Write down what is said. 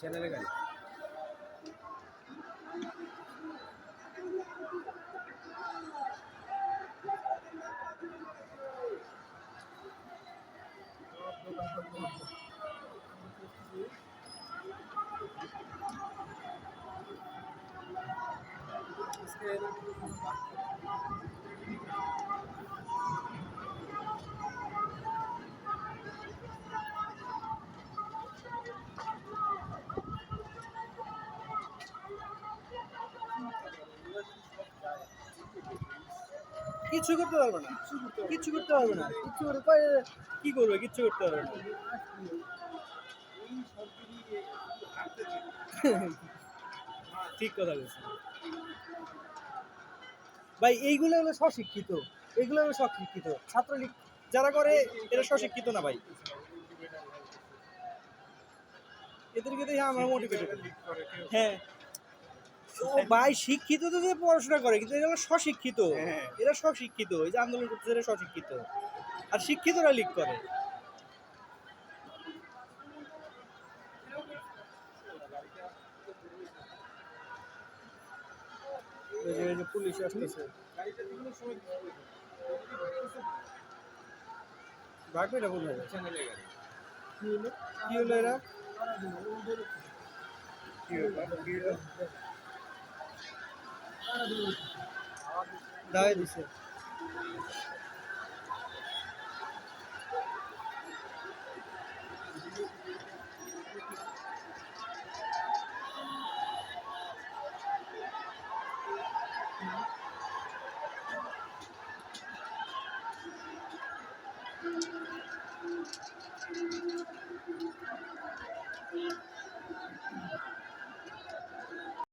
চ্যানেলে গাড়ি। কিচ্ছু করতে পারবে না। কিচ্ছু করতে পারবে না। কিচ্ছু করতে পারবে কি করবে? কিচ্ছু করতে পারবে না। ঠিক কথা বলছেন ভাই এইগুলো হলো স্বশিক্ষিত। এগুলো হলো স্বশিক্ষিত। ছাত্রলীগ যারা করে এরা স্বশিক্ষিত না ভাই। এদেরকে দেখে আমরা মোটিভেটেড হ্যাঁ। ভাই শিক্ষিত তো যে পড়াশোনা করে কিন্তু এরা স্বশিক্ষিত। হ্যাঁ। এরা স্বশিক্ষিত এই যে আন্দোলন করতেছে এরা স্বশিক্ষিত। আর শিক্ষিতরা লিক করে। পুলিশ আসতেছে। ভাগবেটা কোথায় কি হলো এরা? কি হলো? Daí do céu.